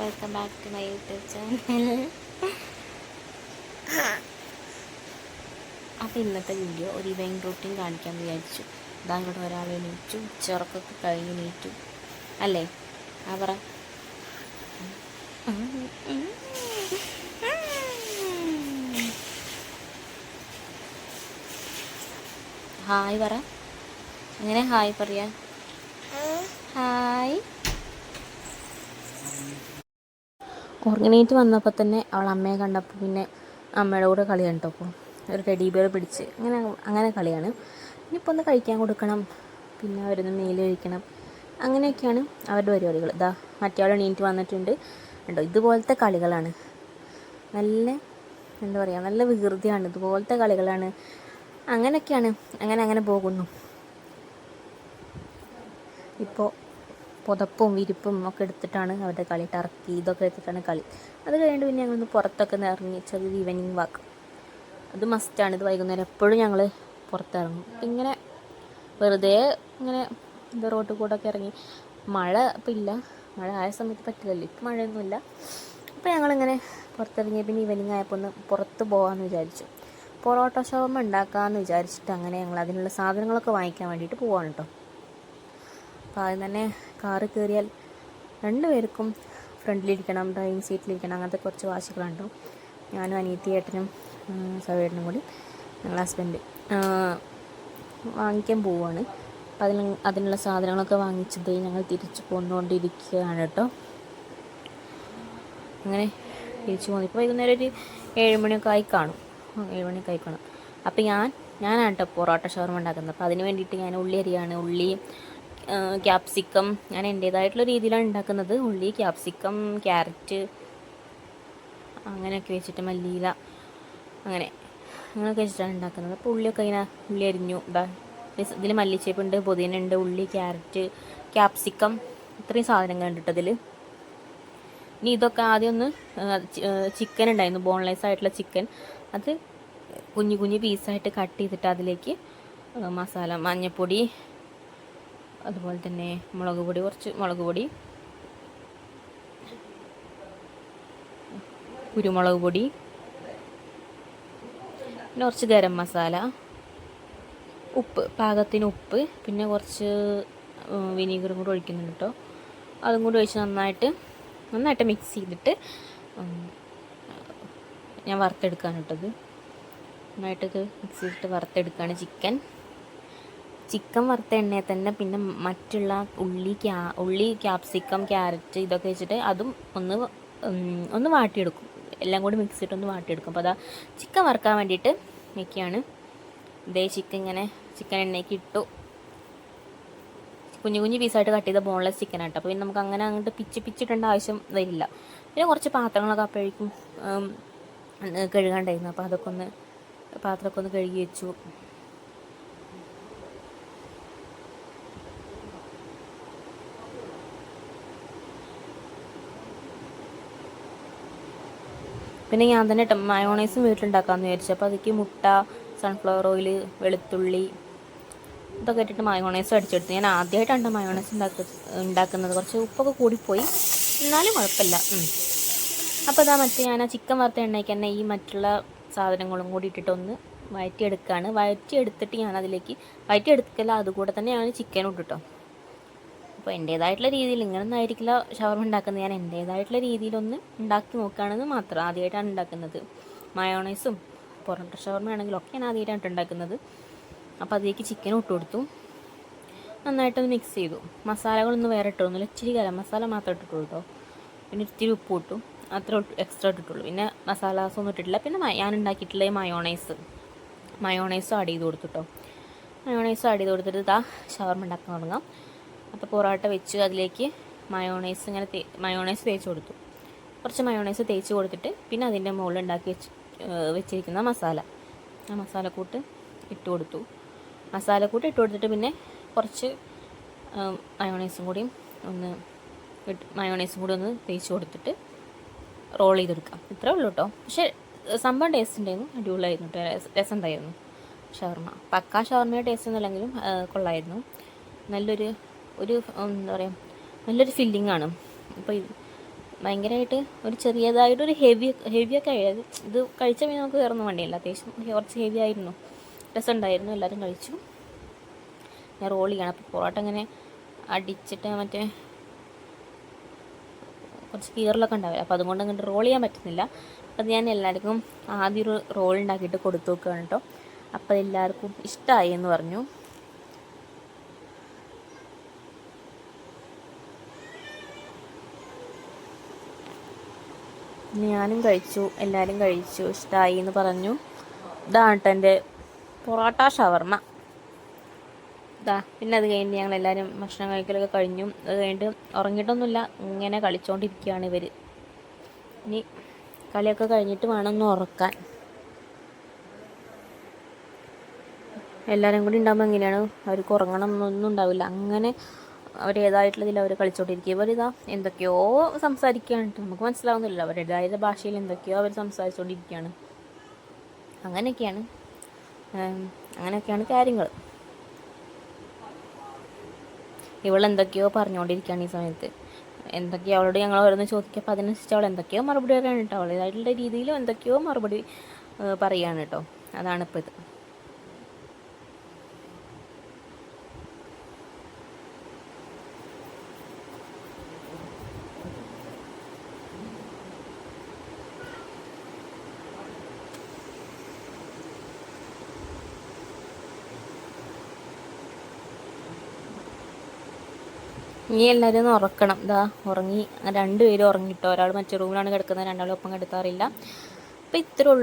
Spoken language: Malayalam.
Welcome back to my YouTube channel അപ്പോൾ ഇന്നത്തെ വീഡിയോ ഒരു ഇവന്റ് റൂട്ടീൻ കാണിക്കാൻ വിചാരിച്ചു. ഇതാ ഇങ്ങോട്ട് ഒരാൾ എണീറ്റു ചെറുക്കൊക്കെ കഴിഞ്ഞ് എണീറ്റു. അല്ലേ? ആ പറ. ഹായ് പറ. എങ്ങനെ ഹായ് പറയാ? ഹായ്. ഉറങ്ങണീറ്റ് വന്നപ്പോൾ തന്നെ അവൾ അമ്മയെ കണ്ടപ്പോൾ പിന്നെ അമ്മയുടെ കൂടെ കളിയാണ് കേട്ടോ അപ്പോൾ ഒരു ടെഡി ബിയർ പിടിച്ച് അങ്ങനെ അങ്ങനെ കളിയാണ്. ഇനിയിപ്പോൾ ഒന്ന് കഴിക്കാൻ കൊടുക്കണം. പിന്നെ അവരൊന്ന് മേൽ കഴിക്കണം. അങ്ങനെയൊക്കെയാണ് അവരുടെ പരിപാടികൾ. ഇതാ മറ്റേ ആൾ എണീറ്റ് വന്നിട്ടുണ്ട്. ഉണ്ടോ ഇതുപോലത്തെ കളികളാണ്. നല്ല എന്താ പറയുക നല്ല വികൃതിയാണ്. ഇതുപോലത്തെ കളികളാണ്. അങ്ങനെയൊക്കെയാണ് അങ്ങനെ അങ്ങനെ പോകുന്നു. ഇപ്പോൾ പുതപ്പും വിരിപ്പും ഒക്കെ എടുത്തിട്ടാണ് അവരുടെ കളി ടർക്കി ഇതൊക്കെ എടുത്തിട്ടാണ് കളി. അത് കഴിഞ്ഞിട്ട് പിന്നെ ഞങ്ങളൊന്ന് പുറത്തൊക്കെ ഒന്ന് ഇറങ്ങി ചെറിയൊരു ഈവനിങ് വാക്ക് അത് മസ്റ്റാണ് ഇത് വൈകുന്നേരം എപ്പോഴും ഞങ്ങൾ പുറത്തിറങ്ങും. ഇങ്ങനെ വെറുതെ ഇങ്ങനെ എന്താ റോട്ടിൽ കൂടെ ഒക്കെ ഇറങ്ങി. മഴ ഇപ്പം ഇല്ല. മഴ ആയ സമയത്ത് പറ്റില്ലല്ലോ. ഇപ്പം മഴയൊന്നുമില്ല അപ്പോൾ ഞങ്ങളിങ്ങനെ പുറത്തിറങ്ങി പിന്നെ ഈവനിങ് ആയപ്പോൾ ഒന്ന് പുറത്ത് പോകാമെന്ന് വിചാരിച്ചു. പൊറോട്ട ഷവർമ ഉണ്ടാക്കാമെന്ന് വിചാരിച്ചിട്ട് അങ്ങനെ ഞങ്ങൾ അതിനുള്ള സാധനങ്ങളൊക്കെ വാങ്ങിക്കാൻ വേണ്ടിയിട്ട് പോവാണ് കേട്ടോ അപ്പോൾ ആദ്യം തന്നെ കാറ് കയറിയാൽ രണ്ട് പേർക്കും ഫ്രണ്ടിലിരിക്കണം ഡ്രൈവിംഗ് സീറ്റിലിരിക്കണം. അങ്ങനത്തെ കുറച്ച് വാശികളുണ്ടോ ഞാനും അനിയത്തി ഏട്ടനും സവേട്ടനും കൂടി ഞങ്ങൾ ഹസ്ബൻഡ് വാങ്ങിക്കാൻ പോവുകയാണ് അപ്പോൾ അതിന് അതിനുള്ള സാധനങ്ങളൊക്കെ വാങ്ങിച്ചത് ഞങ്ങൾ തിരിച്ചു പോന്നുകൊണ്ടിരിക്കുകയാണ് കേട്ടോ. അങ്ങനെ തിരിച്ചു പോകുന്നു ഇപ്പോൾ വൈകുന്നേരം ഒരു ഏഴുമണിയൊക്കെ ആയി കാണും. ഏഴുമണിയൊക്കെ ആയി കാണും. അപ്പോൾ ഞാൻ ഞാനാണ് കേട്ടോ പൊറോട്ട ഷവർമ ഉണ്ടാക്കുന്നത്. അപ്പോൾ അതിന് വേണ്ടിയിട്ട് ഞാൻ ഉള്ളി അരിയാണ് ഉള്ളി ക്യാപ്സിക്കം ഞാൻ എന്റേതായിട്ടുള്ള രീതിയിലാണ് ഉണ്ടാക്കുന്നത്. ഉള്ളി ക്യാപ്സിക്കം ക്യാരറ്റ് അങ്ങനെയൊക്കെ വെച്ചിട്ട് മല്ലിയില അങ്ങനെ അങ്ങനെയൊക്കെ വെച്ചിട്ടാണ് ഉണ്ടാക്കുന്നത്. അപ്പോൾ ഉള്ളിയൊക്കെ ഇങ്ങനെ ഉള്ളി അരിഞ്ഞു. ഇതാ ഇതിൽ മല്ലിച്ചേപ്പുണ്ട് പുതിന ഉണ്ട് ഉള്ളി ക്യാരറ്റ് ക്യാപ്സിക്കം ഇത്രയും സാധനങ്ങൾ ഉണ്ട് കേട്ടോ ഇതിൽ ഇനി ഇതൊക്കെ ആദ്യം ഒന്ന് ചിക്കൻ ഉണ്ടായിരുന്നു ബോൺലെസ് ആയിട്ടുള്ള ചിക്കൻ അത് കുഞ്ഞു കുഞ്ഞു പീസായിട്ട് കട്ട് ചെയ്തിട്ട് അതിലേക്ക് മസാല മഞ്ഞൾപ്പൊടി അതുപോലെ തന്നെ മുളക് പൊടി കുറച്ച് മുളക് പൊടി. കുരുമുളക് പൊടി. പിന്നെ കുറച്ച് ഗരം മസാല. ഉപ്പ് പാകത്തിന് ഉപ്പ് പിന്നെ കുറച്ച് വിനീഗറും കൂടി ഒഴിക്കുന്നുണ്ട് കേട്ടോ അതും കൂടി ഒഴിച്ച് നന്നായിട്ട് നന്നായിട്ട് മിക്സ് ചെയ്തിട്ട് ഞാൻ വറുത്തെടുക്കാൻ കേട്ടത് നന്നായിട്ടത് മിക്സ് ചെയ്തിട്ട് വറുത്തെടുക്കുകയാണ് ചിക്കൻ. ചിക്കൻ വറുത്ത എണ്ണയിൽ തന്നെ പിന്നെ മറ്റുള്ള ഉള്ളി ക്യാ ഉള്ളി ക്യാപ്സിക്കം ക്യാരറ്റ് ഇതൊക്കെ വെച്ചിട്ട് അതും ഒന്ന് ഒന്ന് വാട്ടിയെടുക്കും. എല്ലാം കൂടി മിക്സ് ഇട്ടൊന്ന് വാട്ടിയെടുക്കും. അപ്പോൾ അതാ ചിക്കൻ വറുക്കാൻ വേണ്ടിയിട്ട് വെക്കുകയാണ്. ഇതേ ചിക്കൻ ഇങ്ങനെ ചിക്കൻ എണ്ണയ്ക്ക് ഇട്ടു. കുഞ്ഞു കുഞ്ഞു പീസായിട്ട് കട്ട് ചെയ്ത ബോൺലെസ് ചിക്കൻ ആട്ടോ. അപ്പോൾ പിന്നെ നമുക്ക് അങ്ങനെ അങ്ങോട്ട് പിച്ച് പിച്ചിട്ടേണ്ട ആവശ്യം വരില്ല. പിന്നെ കുറച്ച് പാത്രങ്ങളൊക്കെ അപ്പോഴേക്കും കഴുകാണ്ടായിരുന്നു. അപ്പോൾ അതൊക്കെ ഒന്ന് പാത്രമൊക്കെ ഒന്ന് കഴുകി വെച്ചു. പിന്നെ ഞാൻ തന്നെ മയോണൈസും വീട്ടിലുണ്ടാക്കാമെന്ന് വിചാരിച്ചു. അപ്പോൾ അതിലേക്ക് മുട്ട സൺഫ്ലവർ ഓയിൽ വെളുത്തുള്ളി ഇതൊക്കെ ഇട്ടിട്ട് മയോണൈസ് അടിച്ചെടുത്തു. ഞാൻ ആദ്യമായിട്ടാണ് മയോണൈസ് ഉണ്ടാക്ക ഉണ്ടാക്കുന്നത്. കുറച്ച് ഉപ്പൊക്കെ കൂടിപ്പോയി. എന്നാലും കുഴപ്പമില്ല. അപ്പോൾ ഇതാ മറ്റേ ഞാൻ ആ ചിക്കൻ വറുത്ത എണ്ണയ്ക്ക് തന്നെ ഈ മറ്റുള്ള സാധനങ്ങളും കൂടി ഇട്ടിട്ടൊന്ന് വഴറ്റിയെടുക്കുകയാണ് വഴറ്റിയെടുത്തിട്ട് ഞാൻ അതിലേക്ക് വഴറ്റിയെടുക്കല്ല അതുകൂടെ തന്നെ ഞാൻ ചിക്കനും ഇട്ടിട്ടോ അപ്പോൾ എന്റേതായിട്ടുള്ള രീതിയിൽ ഇങ്ങനൊന്നും ആയിരിക്കില്ല ഷവർമ ഉണ്ടാക്കുന്നത്. ഞാൻ എന്റേതായിട്ടുള്ള രീതിയിലൊന്ന് ഉണ്ടാക്കി നോക്കുകയാണെന്ന് മാത്രം ആദ്യമായിട്ടാണ് ഉണ്ടാക്കുന്നത്. മയോണൈസും പൊറോട്ട ഷവർമയാണെങ്കിലും ഒക്കെ ഞാൻ ആദ്യമായിട്ടാണ് ഉണ്ടാക്കുന്നത്. അപ്പോൾ അതിലേക്ക് ചിക്കൻ ഇട്ട് കൊടുത്തു. നന്നായിട്ടൊന്ന് മിക്സ് ചെയ്തു. മസാലകളൊന്നും വേറെ ഇട്ടൊന്നുമില്ല ഇച്ചിരി ഗരം മസാല മാത്രം ഇട്ടിട്ടുള്ളൂ കേട്ടോ. പിന്നെ ഇത്തിരി ഉപ്പ് ഇട്ടു. അത്ര എക്സ്ട്രാ ഇട്ടിട്ടുള്ളൂ. പിന്നെ മസാലാസ് ഒന്നും ഇട്ടിട്ടില്ല. പിന്നെ ഞാൻ ഉണ്ടാക്കിയിട്ടുള്ള മയോണൈസ് മയോണൈസും ആഡ് ചെയ്ത് കൊടുത്തു കേട്ടോ. മയോണൈസും ആഡ് ചെയ്ത് കൊടുത്തിട്ട് ഇതാ ഷവർമ ഉണ്ടാക്കാൻ തുടങ്ങാം. അപ്പോൾ പൊറോട്ട വെച്ച് അതിലേക്ക് മയോണൈസ് ഇങ്ങനെ മയോണൈസ് തേച്ച് കൊടുത്തു. കുറച്ച് മയോണൈസ് തേച്ച് കൊടുത്തിട്ട് പിന്നെ അതിന്റെ മുകളിൽ ഉണ്ടാക്കി വെച്ച് വെച്ചിരിക്കുന്ന മസാല. ആ മസാലക്കൂട്ട് ഇട്ട് കൊടുത്തു. മസാലക്കൂട്ട് ഇട്ട് കൊടുത്തിട്ട് പിന്നെ കുറച്ച് മയോണൈസും കൂടിയും ഒന്ന് മയോണൈസും കൂടി ഒന്ന് തേച്ച് കൊടുത്തിട്ട് റോൾ ചെയ്തെടുക്കാം. ഇത്രേ ഉള്ളൂ കേട്ടോ പക്ഷേ സംഭവം ടേസ്റ്റ് ഉണ്ടായിരുന്നു. അടിപൊളിയായിരുന്നു കേട്ടോ രസം ഉണ്ടായിരുന്നു ഷവർമ്മ. പക്കാ ഷവർമ്മയുടെ ടേസ്റ്റ് ഒന്നുമില്ലെങ്കിലും കൊള്ളായിരുന്നു. നല്ലൊരു ഒരു എന്താ പറയുക നല്ലൊരു ഫില്ലിംഗ് ആണ്. അപ്പോൾ ഭയങ്കരമായിട്ട് ഒരു ചെറിയതായിട്ട് ഒരു ഹെവി ഹെവിയൊക്കെ ആയത് ഇത് കഴിച്ച മീൻ നമുക്ക് വേറൊന്നും വേണ്ടിയില്ല. അത്യാവശ്യം കുറച്ച് ഹെവി ആയിരുന്നു. രസമുണ്ടായിരുന്നു. എല്ലാവരും കഴിച്ചു. ഞാൻ റോൾ ചെയ്യണം. അപ്പോൾ പൊറോട്ട ഇങ്ങനെ അടിച്ചിട്ട് മറ്റേ കുറച്ച് കീറലൊക്കെ ഉണ്ടാവില്ല? അപ്പോൾ അതുകൊണ്ട് അങ്ങോട്ട് റോൾ ചെയ്യാൻ പറ്റുന്നില്ല. അപ്പോൾ ഞാൻ എല്ലാവർക്കും ആദ്യം ഒരു റോൾ ഉണ്ടാക്കിയിട്ട് കൊടുത്തു നോക്കുകയാണ് കേട്ടോ. അപ്പോൾ എല്ലാവർക്കും ഇഷ്ടമായി എന്ന് പറഞ്ഞു. ഞാനും കഴിച്ചു എല്ലാവരും കഴിച്ചു ഇഷ്ടമായി എന്ന് പറഞ്ഞു. ഇതാണ് എന്റെ പൊറോട്ട ഷവർമ്മ ഇതാ പിന്നെ അത് കഴിഞ്ഞ് ഞങ്ങൾ എല്ലാവരും ഭക്ഷണം കഴിക്കലൊക്കെ കഴിഞ്ഞു. അത് കഴിഞ്ഞിട്ട് ഉറങ്ങിയിട്ടൊന്നുമില്ല ഇങ്ങനെ കളിച്ചുകൊണ്ടിരിക്കുകയാണ് ഇവർ ഇനി കളിയൊക്കെ കഴിഞ്ഞിട്ട് വേണം ഒന്ന് ഉറക്കാൻ. എല്ലാവരും കൂടി ഉണ്ടാകുമ്പോൾ എങ്ങനെയാണ്? അവർക്ക് ഉറങ്ങണം എന്നൊന്നും ഉണ്ടാവില്ല. അങ്ങനെ അവരേതായിട്ടുള്ളതിൽ അവർ കളിച്ചോണ്ടിരിക്കുക ഇവരിതാ എന്തൊക്കെയോ സംസാരിക്കുകയാണ്. നമുക്ക് മനസ്സിലാവുന്നില്ല അവരുടേതായ ഭാഷയിൽ എന്തൊക്കെയോ അവർ സംസാരിച്ചുകൊണ്ടിരിക്കുകയാണ് അങ്ങനെയൊക്കെയാണ്. അങ്ങനെയൊക്കെയാണ് കാര്യങ്ങൾ ഇവളെന്തൊക്കെയോ പറഞ്ഞുകൊണ്ടിരിക്കുകയാണ് ഈ സമയത്ത്. എന്തൊക്കെയോ അവളോട് ഞങ്ങൾ ഓരോന്ന് ചോദിക്കപ്പോൾ അതിനനുസരിച്ച് അവൾ എന്തൊക്കെയോ മറുപടി കേട്ടോ. അവളേതായിട്ടുള്ള രീതിയിലും എന്തൊക്കെയോ മറുപടി പറയുകയാണ് കേട്ടോ. അതാണ് ഇപ്പോൾ ഇത് ഇനി എല്ലാവരും ഒന്ന് ഉറക്കണം. ഇതാ ഉറങ്ങി. രണ്ടുപേരും ഉറങ്ങിട്ടോ. ഒരാൾ മറ്റേ റൂമിലാണ് കിടക്കുന്നത്. രണ്ടാളും ഒപ്പം കിടത്താറില്ല. അപ്പോൾ ഇത്രേ ഉള്ളൂ.